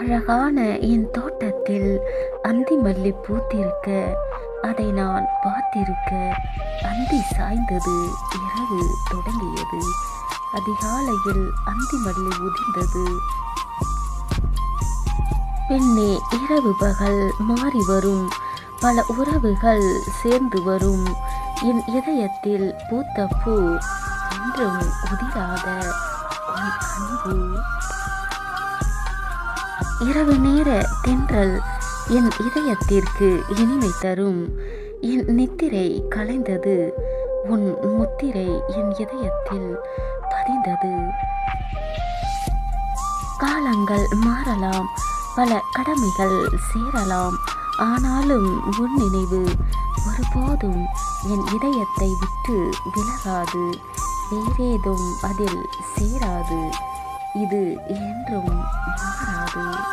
அழகான என் தோட்டத்தில் அந்தி மல்லி பூத்திருக்க அதை நான் பார்த்திருக்க அந்தி சாய்ந்தது இரவு தொடங்கியது. அதிகாலையில் அந்தி மல்லி உதிர்ந்தது. பெண்ணே இரவு பகல் மாறி வரும். பல உறவுகள் சேர்ந்து வரும். என் இதயத்தில் பூத்த பூ என்றும் உதிராத உன் அன்பு. இரவு நேர தென்றல் என் இதயத்திற்கு இனிமை தரும். என் நித்திரை கலைந்தது உன் முத்திரை என் இதயத்தில் பதிந்தது. காலங்கள் மாறலாம் பல கடமைகள் சேரலாம். ஆனாலும் உன் நினைவு ஒருபோதும் என் இதயத்தை விட்டு விலகாது. வேறேதும் அதில் சேராது. இது என்றும் மாறாது.